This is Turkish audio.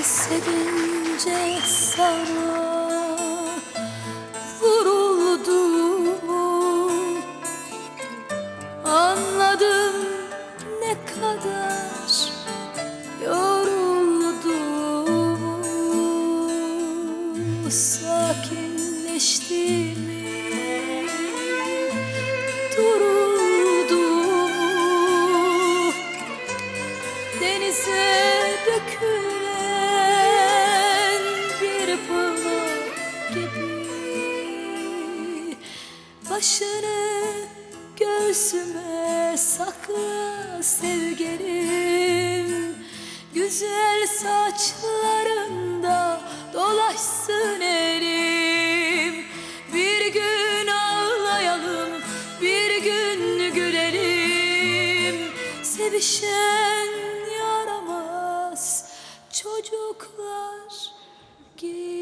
Hissedince sana vuruldum. Anladım ne kadar yoruldum. Sakinleştiğimi duruldum. Denize dökülen Başını göğsüme sakla sevgilim. Güzel saçlarında dolaşsın elim. Bir gün ağlayalım, bir gün gülelim. Sevişen yaramaz çocuklar gibi